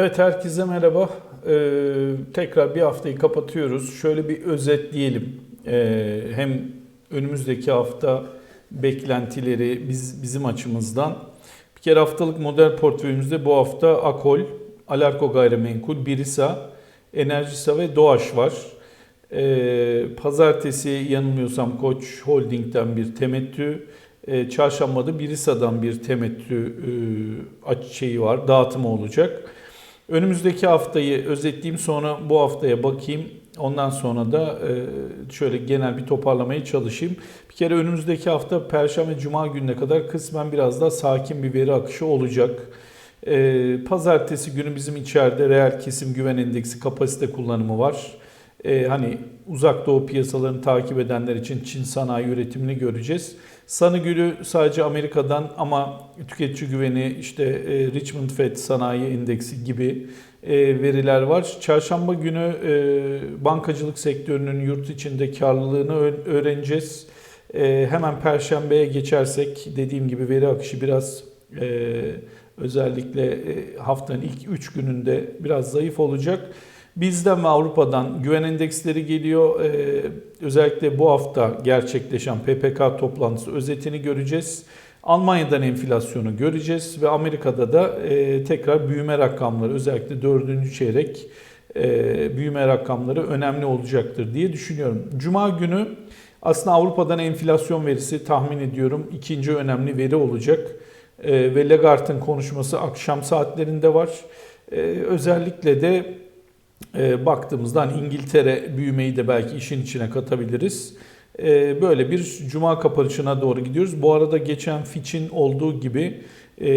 Evet herkese merhaba. Ee, tekrar bir haftayı kapatıyoruz. Şöyle bir özetleyelim. Ee, hem önümüzdeki hafta beklentileri biz bizim açımızdan. Bir kere haftalık model portföyümüzde bu hafta Akol, Alarko Gayrimenkul, Birisa, Enerjisa ve Doğaş var. Ee, pazartesi yanılmıyorsam Koç Holding'den bir temettü, e, çarşambada Birisa'dan bir temettü e, şeyi var, dağıtımı olacak. Önümüzdeki haftayı özetleyeyim sonra bu haftaya bakayım. Ondan sonra da e, şöyle genel bir toparlamaya çalışayım. Bir kere önümüzdeki hafta Perşembe Cuma gününe kadar kısmen biraz daha sakin bir veri akışı olacak. E, pazartesi günü bizim içeride reel kesim güven endeksi kapasite kullanımı var. E, hani uzak doğu piyasalarını takip edenler için Çin sanayi üretimini göreceğiz. Salı günü sadece Amerika'dan ama tüketici güveni işte e, Richmond Fed sanayi endeksi gibi e, veriler var. Çarşamba günü e, bankacılık sektörünün yurt içinde karlılığını öğreneceğiz. Hemen perşembeye geçersek dediğim gibi veri akışı biraz özellikle haftanın ilk 3 gününde biraz zayıf olacak. Bizden ve Avrupa'dan güven endeksleri geliyor. Ee, özellikle bu hafta gerçekleşen PPK toplantısı özetini göreceğiz. Almanya'dan enflasyonu göreceğiz ve Amerika'da da e, tekrar büyüme rakamları özellikle dördüncü çeyrek e, büyüme rakamları önemli olacaktır diye düşünüyorum. Cuma günü aslında Avrupa'dan enflasyon verisi tahmin ediyorum ikinci önemli veri olacak. E, ve Lagarde'ın konuşması akşam saatlerinde var. E, özellikle de e, baktığımızda hani İngiltere büyümeyi de belki işin içine katabiliriz. E, böyle bir cuma kapanışına doğru gidiyoruz. Bu arada geçen Fitch'in olduğu gibi e,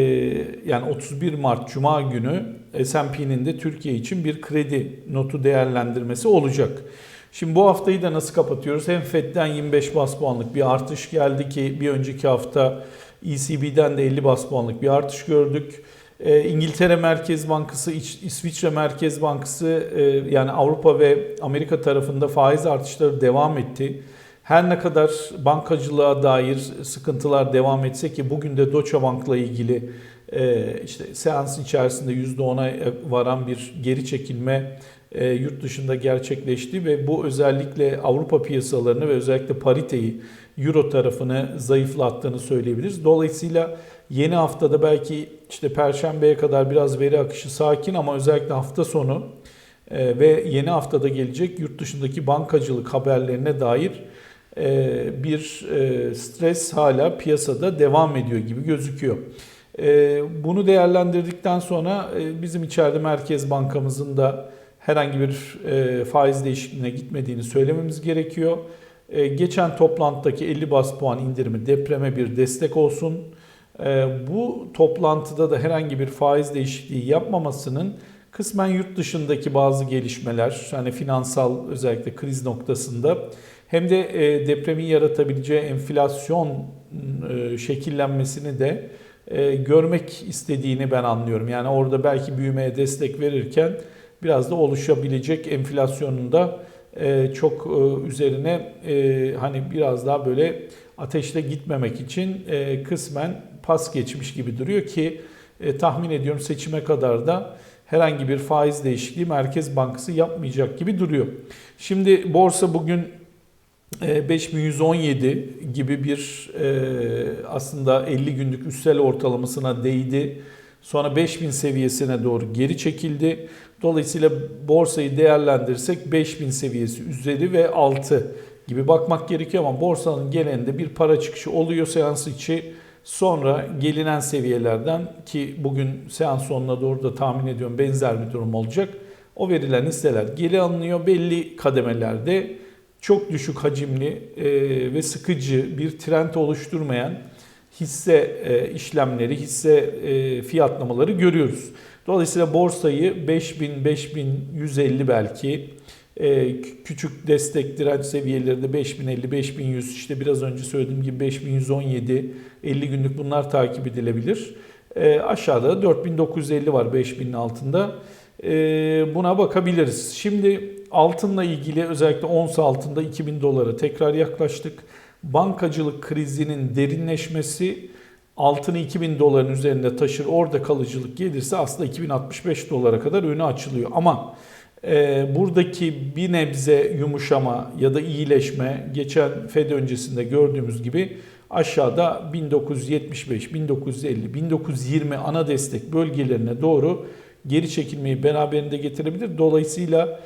yani 31 Mart Cuma günü S&P'nin de Türkiye için bir kredi notu değerlendirmesi olacak. Şimdi bu haftayı da nasıl kapatıyoruz? Hem FED'den 25 bas puanlık bir artış geldi ki bir önceki hafta ECB'den de 50 bas puanlık bir artış gördük. Ee, İngiltere Merkez Bankası, İsviçre Merkez Bankası e, yani Avrupa ve Amerika tarafında faiz artışları devam etti. Her ne kadar bankacılığa dair sıkıntılar devam etse ki bugün de Deutsche Bank'la ilgili e, işte seans içerisinde %10'a varan bir geri çekilme e, yurt dışında gerçekleşti ve bu özellikle Avrupa piyasalarını ve özellikle pariteyi Euro tarafını zayıflattığını söyleyebiliriz. Dolayısıyla Yeni haftada belki işte perşembeye kadar biraz veri akışı sakin ama özellikle hafta sonu e, ve yeni haftada gelecek yurt dışındaki bankacılık haberlerine dair e, bir e, stres hala piyasada devam ediyor gibi gözüküyor. Bunu değerlendirdikten sonra bizim içeride Merkez Bankamızın da herhangi bir faiz değişikliğine gitmediğini söylememiz gerekiyor. Geçen toplantıdaki 50 bas puan indirimi depreme bir destek olsun. Ee, bu toplantıda da herhangi bir faiz değişikliği yapmamasının kısmen yurt dışındaki bazı gelişmeler, hani finansal özellikle kriz noktasında hem de e, depremin yaratabileceği enflasyon e, şekillenmesini de e, görmek istediğini ben anlıyorum. Yani orada belki büyümeye destek verirken biraz da oluşabilecek enflasyonun da çok üzerine hani biraz daha böyle ateşle gitmemek için kısmen pas geçmiş gibi duruyor ki e, tahmin ediyorum seçime kadar da herhangi bir faiz değişikliği Merkez Bankası yapmayacak gibi duruyor. Şimdi borsa bugün 5117 e, gibi bir e, aslında 50 günlük üstel ortalamasına değdi. Sonra 5000 seviyesine doğru geri çekildi. Dolayısıyla borsayı değerlendirirsek 5000 seviyesi üzeri ve altı gibi bakmak gerekiyor ama borsanın genelinde bir para çıkışı oluyor seans içi. Sonra gelinen seviyelerden ki bugün seans sonuna doğru da tahmin ediyorum benzer bir durum olacak. O verilen hisseler geri alınıyor belli kademelerde çok düşük hacimli ve sıkıcı bir trend oluşturmayan hisse e, işlemleri, hisse e, fiyatlamaları görüyoruz. Dolayısıyla borsayı 5000-5150 belki ee, küçük destek direnç seviyelerinde 5050, 5100 işte biraz önce söylediğim gibi 5117, 50 günlük bunlar takip edilebilir. Aşağıda 4950 var 5000'in altında. Buna bakabiliriz. Şimdi altınla ilgili özellikle ons altında 2000 dolara tekrar yaklaştık. Bankacılık krizinin derinleşmesi altını 2000 doların üzerinde taşır orada kalıcılık gelirse aslında 2065 dolara kadar önü açılıyor. Ama e, buradaki bir nebze yumuşama ya da iyileşme geçen Fed öncesinde gördüğümüz gibi aşağıda 1975, 1950, 1920 ana destek bölgelerine doğru geri çekilmeyi beraberinde getirebilir. Dolayısıyla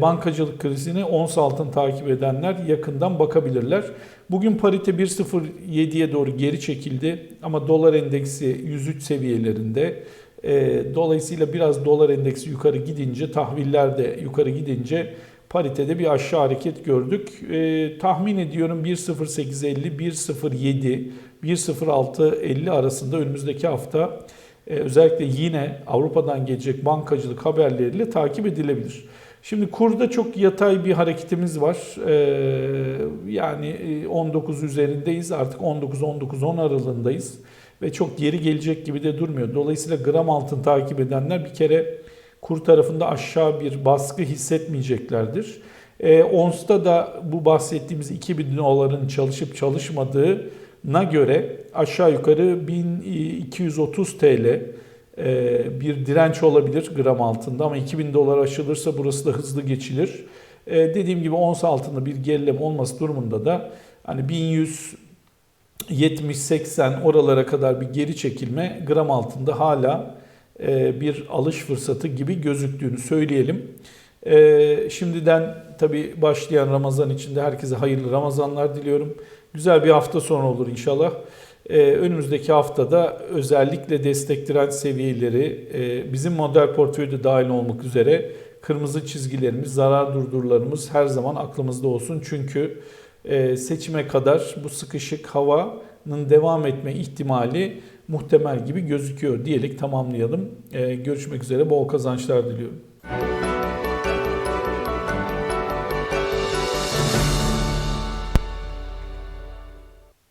bankacılık krizini ons altın takip edenler yakından bakabilirler. Bugün parite 1.07'ye doğru geri çekildi ama dolar endeksi 103 seviyelerinde. E, dolayısıyla biraz dolar endeksi yukarı gidince, tahviller de yukarı gidince paritede bir aşağı hareket gördük. E, tahmin ediyorum 1.0850, 1.07, 1.0650 arasında önümüzdeki hafta e, özellikle yine Avrupa'dan gelecek bankacılık haberleriyle takip edilebilir. Şimdi kurda çok yatay bir hareketimiz var. Ee, yani 19 üzerindeyiz. Artık 19-19-10 aralığındayız. Ve çok geri gelecek gibi de durmuyor. Dolayısıyla gram altın takip edenler bir kere kur tarafında aşağı bir baskı hissetmeyeceklerdir. Ee, ONS'ta da bu bahsettiğimiz 2000 doların çalışıp çalışmadığına göre aşağı yukarı 1230 TL e, bir direnç olabilir gram altında ama 2000 dolar aşılırsa burası da hızlı geçilir. E, dediğim gibi ons altında bir gerileme olması durumunda da hani 1100 70-80 oralara kadar bir geri çekilme gram altında hala e, bir alış fırsatı gibi gözüktüğünü söyleyelim. Şimdiden tabi başlayan Ramazan içinde herkese hayırlı Ramazanlar diliyorum. Güzel bir hafta sonu olur inşallah. Ee, önümüzdeki haftada özellikle destek direnç seviyeleri e, bizim model portföyde dahil olmak üzere kırmızı çizgilerimiz, zarar durdurlarımız her zaman aklımızda olsun. Çünkü e, seçime kadar bu sıkışık havanın devam etme ihtimali muhtemel gibi gözüküyor diyerek tamamlayalım. E, görüşmek üzere bol kazançlar diliyorum.